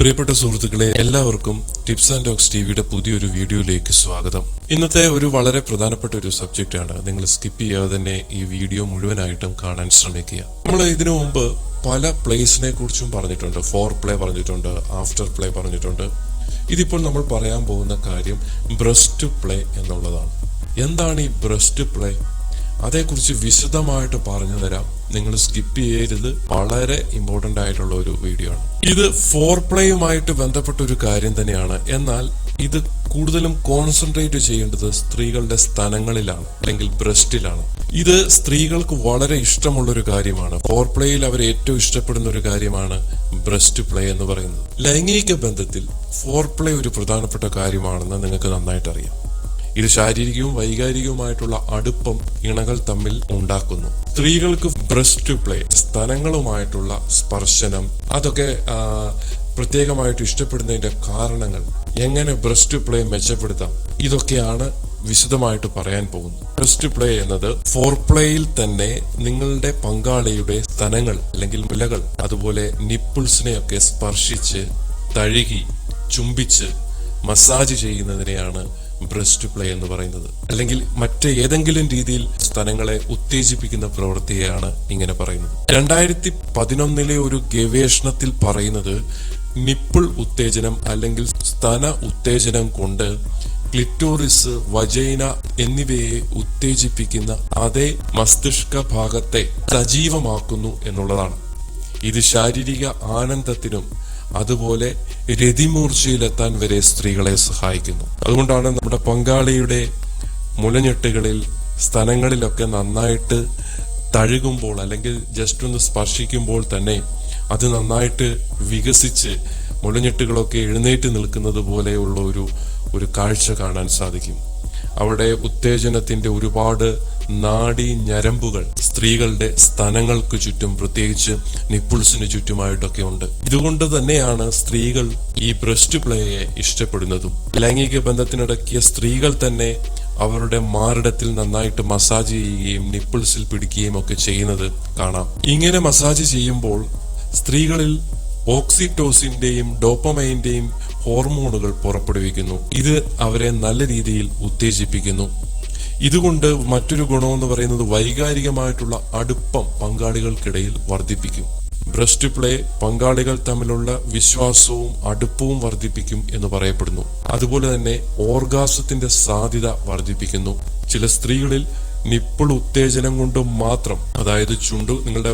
പ്രിയപ്പെട്ട സുഹൃത്തുക്കളെ എല്ലാവർക്കും ടിപ്സ് ആൻഡ് ടോക്സ് ടിവിയുടെ പുതിയൊരു വീഡിയോയിലേക്ക് സ്വാഗതം. ഇന്നത്തെ ഒരു വളരെ പ്രധാനപ്പെട്ട ഒരു സബ്ജക്റ്റ് ആണ് നിങ്ങൾ സ്കിപ്പ് ചെയ്യാതെ തന്നെ ഈ വീഡിയോ മുഴുവനായിട്ടും കാണാൻ ശ്രമിക്കുക. നമ്മൾ ഇതിനു മുമ്പ് പല പ്ലേസിനെ കുറിച്ചും പറഞ്ഞിട്ടുണ്ട്. ഫോർ പ്ലേ പറഞ്ഞിട്ടുണ്ട് ആഫ്റ്റർ പ്ലേ പറഞ്ഞിട്ടുണ്ട്. ഇതിപ്പോൾ നമ്മൾ പറയാൻ പോകുന്ന കാര്യം ബ്രസ്റ്റ് പ്ലേ എന്നുള്ളതാണ്. എന്താണ് ഈ ബ്രസ്റ്റ് പ്ലേ അതേക്കുറിച്ച് വിശദമായിട്ട് പറഞ്ഞു തരാം. നിങ്ങൾ സ്കിപ്പ് ചെയ്യരുത്. വളരെ ഇമ്പോർട്ടന്റ് ആയിട്ടുള്ള ഒരു വീഡിയോ ആണ്. ഇത് ഫോർ പ്ലേയുമായിട്ട് ബന്ധപ്പെട്ട ഒരു കാര്യം തന്നെയാണ്. എന്നാൽ ഇത് കൂടുതലും കോൺസെൻട്രേറ്റ് ചെയ്യേണ്ടത് സ്ത്രീകളുടെ സ്ഥലങ്ങളിലാണ് അല്ലെങ്കിൽ ബ്രസ്റ്റിലാണ് ഇത് സ്ത്രീകൾക്ക് വളരെ ഇഷ്ടമുള്ള ഒരു കാര്യമാണ്. ഫോർ പ്ലേയിൽ അവർ ഏറ്റവും ഇഷ്ടപ്പെടുന്ന ഒരു കാര്യമാണ് ബ്രസ്റ്റ് പ്ലേ എന്ന് പറയുന്നത്. ലൈംഗിക ബന്ധത്തിൽ ഫോർ പ്ലേ ഒരു പ്രധാനപ്പെട്ട കാര്യമാണെന്ന് നിങ്ങൾക്ക് നന്നായിട്ട് അറിയാം ഇത് ശാരീരികവും വൈകാരികവുമായിട്ടുള്ള അടുപ്പം ഇണകൾ തമ്മിൽ ഉണ്ടാക്കുന്നു. സ്ത്രീകൾക്ക് ബ്രസ്റ്റ് പ്ലേ സ്ഥലങ്ങളുമായിട്ടുള്ള സ്പർശനം അതൊക്കെ പ്രത്യേകമായിട്ട് ഇഷ്ടപ്പെടുന്നതിന്റെ കാരണങ്ങൾ എങ്ങനെ ബ്രസ്റ്റ് പ്ലേ മെച്ചപ്പെടുത്താം ഇതൊക്കെയാണ് വിശദമായിട്ട് പറയാൻ പോകുന്നു ബ്രസ്റ്റ് പ്ലേ എന്നത് ഫോർ പ്ലേയിൽ തന്നെ നിങ്ങളുടെ പങ്കാളിയുടെ സ്ഥലങ്ങൾ അല്ലെങ്കിൽ മുലകൾ അതുപോലെ നിപ്പിൾസിനെയൊക്കെ സ്പർശിച്ച് തഴുകി ചുംബിച്ച് മസാജ് ചെയ്യുന്നതിനെയാണ് ബ്രസ്റ്റ് പ്ലേ എന്ന് പറയുന്നത്. അല്ലെങ്കിൽ മറ്റേതെങ്കിലും രീതിയിൽ സ്ഥലങ്ങളെ ഉത്തേജിപ്പിക്കുന്ന പ്രവൃത്തിയാണ് ഇങ്ങനെ പറയുന്നത്. രണ്ടായിരത്തി പതിനൊന്നിലെ ഒരു ഗവേഷണത്തിൽ പറയുന്നത് നിപ്പിൾ ഉത്തേജനം അല്ലെങ്കിൽ സ്തന ഉത്തേജനം കൊണ്ട് ക്ലിറ്റോറിസ് വജൈന എന്നിവയെ ഉത്തേജിപ്പിക്കുന്ന അതേ മസ്തിഷ്ക ഭാഗത്തെ സജീവമാക്കുന്നു എന്നുള്ളതാണ്. ഇത് ശാരീരിക ആനന്ദത്തിനും അതുപോലെ രതിമൂർച്ചയിലെത്താൻ വരെ സ്ത്രീകളെ സഹായിക്കുന്നു. അതുകൊണ്ടാണ് നമ്മുടെ പങ്കാളിയുടെ മുലഞ്ഞെട്ടുകളിൽ സ്ഥലങ്ങളിലൊക്കെ നന്നായിട്ട് തഴുകുമ്പോൾ അല്ലെങ്കിൽ ജസ്റ്റ് ഒന്ന് സ്പർശിക്കുമ്പോൾ തന്നെ അത് നന്നായിട്ട് വികസിച്ച് മുലഞ്ഞെട്ടുകളൊക്കെ എഴുന്നേറ്റ് നിൽക്കുന്നത് പോലെയുള്ള ഒരു ഒരു കാഴ്ച കാണാൻ സാധിക്കും. അവിടെ ഉത്തേജനത്തിന്റെ ഒരുപാട് നാഡി ഞരമ്പുകൾ സ്ത്രീകളുടെ സ്ഥലങ്ങൾക്ക് ചുറ്റും പ്രത്യേകിച്ച് നിപ്പിൾസിന് ചുറ്റുമായിട്ടൊക്കെ ഉണ്ട്. ഇതുകൊണ്ട് തന്നെയാണ് സ്ത്രീകൾ ഈ ബ്രസ്റ്റ് പ്ലേയെ ഇഷ്ടപ്പെടുന്നതും. ലൈംഗിക ബന്ധത്തിനിടയ്ക്ക് സ്ത്രീകൾ തന്നെ അവരുടെ മാറിടത്തിൽ നന്നായിട്ട് മസാജ് ചെയ്യുകയും നിപ്പിൾസിൽ പിടിക്കുകയും ഒക്കെ ചെയ്യുന്നത് കാണാം. ഇങ്ങനെ മസാജ് ചെയ്യുമ്പോൾ സ്ത്രീകളിൽ ഓക്സിറ്റോസിന്റെയും ഡോപ്പമൈന്റെയും ഹോർമോണുകൾ പുറപ്പെടുവിക്കുന്നു. ഇത് അവരെ നല്ല രീതിയിൽ ഉത്തേജിപ്പിക്കുന്നു. ഇതുകൊണ്ട് മറ്റൊരു ഗുണമെന്ന് പറയുന്നത് വൈകാരികമായിട്ടുള്ള അടുപ്പം പങ്കാളികൾക്കിടയിൽ വർദ്ധിപ്പിക്കും. ബ്രസ്റ്റ് പ്ലേ പങ്കാളികൾ തമ്മിലുള്ള വിശ്വാസവും അടുപ്പവും വർദ്ധിപ്പിക്കും എന്ന് പറയപ്പെടുന്നു. അതുപോലെ തന്നെ ഓർഗാസത്തിന്റെ സാധ്യത വർദ്ധിപ്പിക്കുന്നു. ചില സ്ത്രീകളിൽ നിപ്പിൾ ഉത്തേജനം കൊണ്ട് മാത്രം അതായത് ചുണ്ടു നിങ്ങളുടെ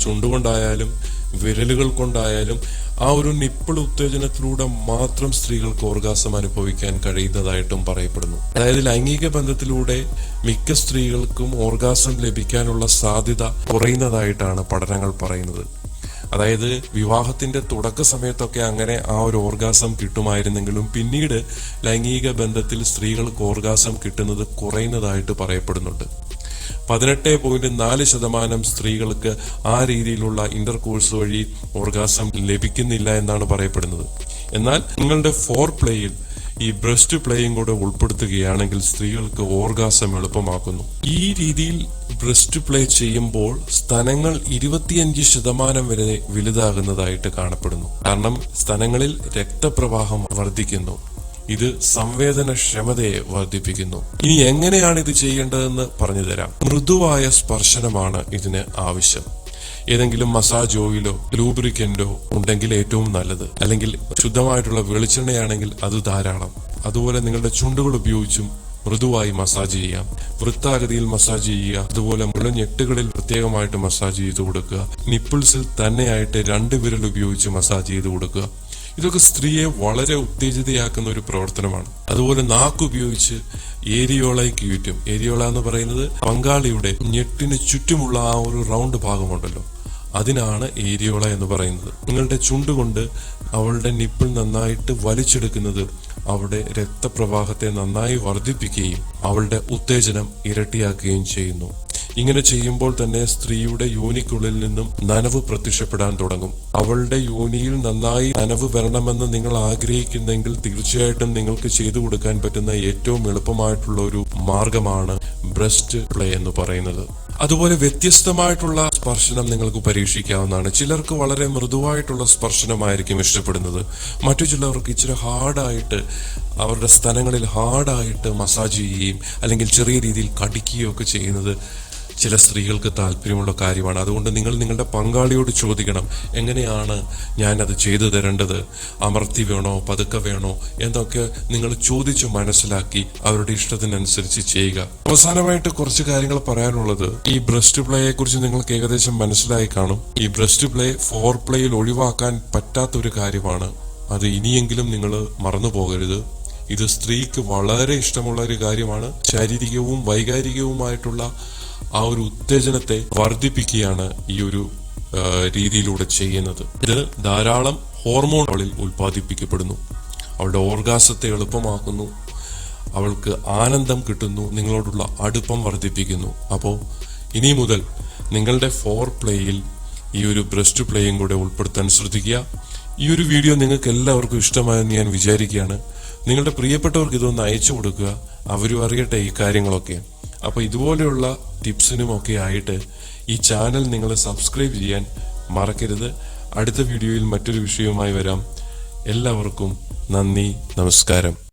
ചുണ്ടുകൊണ്ടായാലും വിരലുകൾ കൊണ്ടായാലും ആ ഒരു നിപ്പിൾ ഉത്തേജനത്തിലൂടെ മാത്രം സ്ത്രീകൾക്ക് ഓർഗാസം അനുഭവിക്കാൻ കഴിയുന്നതായിട്ടും പറയപ്പെടുന്നു. അതായത് ലൈംഗിക ബന്ധത്തിലൂടെ മിക്ക സ്ത്രീകൾക്കും ഓർഗാസം ലഭിക്കാനുള്ള സാധ്യത കുറയുന്നതായിട്ടാണ് പഠനങ്ങൾ പറയുന്നത്. അതായത് വിവാഹത്തിന്റെ തുടക്ക സമയത്തൊക്കെ അങ്ങനെ ആ ഒരു ഓർഗാസം കിട്ടുമായിരുന്നെങ്കിലും പിന്നീട് ലൈംഗിക ബന്ധത്തിൽ സ്ത്രീകൾക്ക് ഓർഗാസം കിട്ടുന്നത് കുറയുന്നതായിട്ട് പറയപ്പെടുന്നുണ്ട്. പതിനെട്ട് പോയിന്റ് നാല് ശതമാനം സ്ത്രീകൾക്ക് ആ രീതിയിലുള്ള ഇന്റർ കോഴ്സ് വഴി ഓർഗാസം ലഭിക്കുന്നില്ല എന്നാണ് പറയപ്പെടുന്നത്. എന്നാൽ നിങ്ങളുടെ ഫോർ പ്ലേയിൽ ഈ ബ്രസ്റ്റ് പ്ലേയും കൂടെ ഉൾപ്പെടുത്തുകയാണെങ്കിൽ സ്ത്രീകൾക്ക് ഓർഗാസം എളുപ്പമാക്കുന്നു. ഈ രീതിയിൽ ബ്രസ്റ്റ് പ്ലേ ചെയ്യുമ്പോൾ സ്ഥലങ്ങൾ ഇരുപത്തിയഞ്ച് ശതമാനം വരെ വലുതാകുന്നതായിട്ട് കാണപ്പെടുന്നു. കാരണം സ്ഥലങ്ങളിൽ രക്തപ്രവാഹം വർദ്ധിക്കുന്നു. ഇത് സംവേദനക്ഷമതയെ വർദ്ധിപ്പിക്കുന്നു. ഇനി എങ്ങനെയാണ് ഇത് ചെയ്യേണ്ടതെന്ന് പറഞ്ഞു തരാം. മൃദുവായ സ്പർശനമാണ് ഇതിന് ആവശ്യം. ഏതെങ്കിലും മസാജ് ഓയിലോ ലൂബ്രിക്കന്റോ ഉണ്ടെങ്കിൽ ഏറ്റവും നല്ലത്. അല്ലെങ്കിൽ ശുദ്ധമായിട്ടുള്ള വെളിച്ചെണ്ണയാണെങ്കിൽ അത് ധാരാളം. അതുപോലെ നിങ്ങളുടെ ചുണ്ടുകൾ ഉപയോഗിച്ചും മൃദുവായി മസാജ് ചെയ്യാം. വൃത്താകൃതിയിൽ മസാജ് ചെയ്യുക. അതുപോലെ മുളഞ്ഞെട്ടുകളിൽ പ്രത്യേകമായിട്ട് മസാജ് ചെയ്ത് കൊടുക്കുക. നിപ്പിൾസിൽ തന്നെയായിട്ട് രണ്ട് വിരൽ ഉപയോഗിച്ച് മസാജ് ചെയ്ത് കൊടുക്കുക. ഇതൊക്കെ സ്ത്രീയെ വളരെ ഉത്തേജിതയാക്കുന്ന ഒരു പ്രവർത്തനമാണ്. അതുപോലെ നാക്ക് ഉപയോഗിച്ച് ഏരിയോളയും കീറ്റും. ഏരിയോള എന്ന് പറയുന്നത് പങ്കാളിയുടെ ഞെട്ടിന് ചുറ്റുമുള്ള ആ ഒരു റൗണ്ട് ഭാഗമുണ്ടല്ലോ. അതിനാണ് ഏരിയോള എന്ന് പറയുന്നത്. നിങ്ങളുടെ ചുണ്ടുകൊണ്ട് അവളുടെ നിപ്പിൾ നന്നായിട്ട് വലിച്ചെടുക്കുന്നത് അവളുടെ രക്തപ്രവാഹത്തെ നന്നായി വർദ്ധിപ്പിക്കുകയും അവളുടെ ഉത്തേജനം ഇരട്ടിയാക്കുകയും ചെയ്യുന്നു. ഇങ്ങനെ ചെയ്യുമ്പോൾ തന്നെ സ്ത്രീയുടെ യോനിക്കുള്ളിൽ നിന്നും നനവ് പ്രത്യക്ഷപ്പെടാൻ തുടങ്ങും. അവളുടെ യോനിയിൽ നന്നായി നനവ് വരണമെന്ന് നിങ്ങൾ ആഗ്രഹിക്കുന്നെങ്കിൽ തീർച്ചയായിട്ടും നിങ്ങൾക്ക് ചെയ്തു കൊടുക്കാൻ പറ്റുന്ന ഏറ്റവും എളുപ്പമായിട്ടുള്ള ഒരു മാർഗമാണ് ബ്രസ്റ്റ് പ്ലേ എന്ന് പറയുന്നത്. അതുപോലെ വ്യത്യസ്തമായിട്ടുള്ള സ്പർശനം നിങ്ങൾക്ക് പരീക്ഷിക്കാവുന്നതാണ്. ചിലർക്ക് വളരെ മൃദുവായിട്ടുള്ള സ്പർശനമായിരിക്കും ഇഷ്ടപ്പെടുന്നത്. മറ്റു ചിലർക്ക് ഇച്ചിരി ഹാർഡായിട്ട് അവരുടെ സ്ഥലങ്ങളിൽ ഹാർഡായിട്ട് മസാജ് ചെയ്യുകയും അല്ലെങ്കിൽ ചെറിയ രീതിയിൽ കടിക്കുകയോ ഒക്കെ ചെയ്യുന്നത് ചില സ്ത്രീകൾക്ക് താല്പര്യമുള്ള കാര്യമാണ്. അതുകൊണ്ട് നിങ്ങൾ നിങ്ങളുടെ പങ്കാളിയോട് ചോദിക്കണം എങ്ങനെയാണ് ഞാനത് ചെയ്തു തരേണ്ടത്? അമർത്തി വേണോ? പതുക്കെ വേണോ? എന്നൊക്കെ നിങ്ങൾ ചോദിച്ചു മനസ്സിലാക്കി അവരുടെ ഇഷ്ടത്തിനനുസരിച്ച് ചെയ്യുക. അവസാനമായിട്ട് കുറച്ച് കാര്യങ്ങൾ പറയാനുള്ളത് ഈ ബ്രസ്റ്റ് പ്ലേയെ കുറിച്ച് നിങ്ങൾക്ക് ഏകദേശം മനസ്സിലായി കാണും. ഈ ബ്രസ്റ്റ് പ്ലേ ഫോർ പ്ലേയിൽ ഒഴിവാക്കാൻ പറ്റാത്ത ഒരു കാര്യമാണ്. അത് ഇനിയെങ്കിലും നിങ്ങൾ മറന്നു പോകരുത്. ഇത് സ്ത്രീക്ക് വളരെ ഇഷ്ടമുള്ള ഒരു കാര്യമാണ്. ശാരീരികവും വൈകാരികവുമായിട്ടുള്ള ആ ഒരു ഉത്തേജനത്തെ വർദ്ധിപ്പിക്കുകയാണ് ഈ ഒരു രീതിയിലൂടെ ചെയ്യുന്നത്. ഇത് ധാരാളം ഹോർമോൺ അവളിൽ ഉൽപ്പാദിപ്പിക്കപ്പെടുന്നു. അവളുടെ ഓർഗാസത്തെ എളുപ്പമാക്കുന്നു. അവൾക്ക് ആനന്ദം കിട്ടുന്നു. നിങ്ങളോടുള്ള അടുപ്പം വർദ്ധിപ്പിക്കുന്നു. അപ്പോൾ ഇനി മുതൽ നിങ്ങളുടെ ഫോർ പ്ലേയിൽ ഈ ഒരു ബ്രസ്റ്റ് പ്ലേയും കൂടെ ഉൾപ്പെടുത്താൻ ശ്രദ്ധിക്കുക. ഈ ഒരു വീഡിയോ നിങ്ങൾക്ക് എല്ലാവർക്കും ഇഷ്ടമായെന്ന് ഞാൻ വിചാരിക്കുകയാണ്. നിങ്ങളുടെ പ്രിയപ്പെട്ടവർക്ക് ഇതൊന്ന് അയച്ചു കൊടുക്കുക. അവരും അറിയട്ടെ ഈ കാര്യങ്ങളൊക്കെ. അപ്പൊ ഇതുപോലെയുള്ള ടിപ്സിനും ഒക്കെ ആയിട്ട് ഈ ചാനൽ നിങ്ങൾ സബ്സ്ക്രൈബ് ചെയ്യാൻ മറക്കരുത്. അടുത്ത വീഡിയോയിൽ മറ്റൊരു വിഷയവുമായി വരാം. എല്ലാവർക്കും നന്ദി നമസ്കാരം.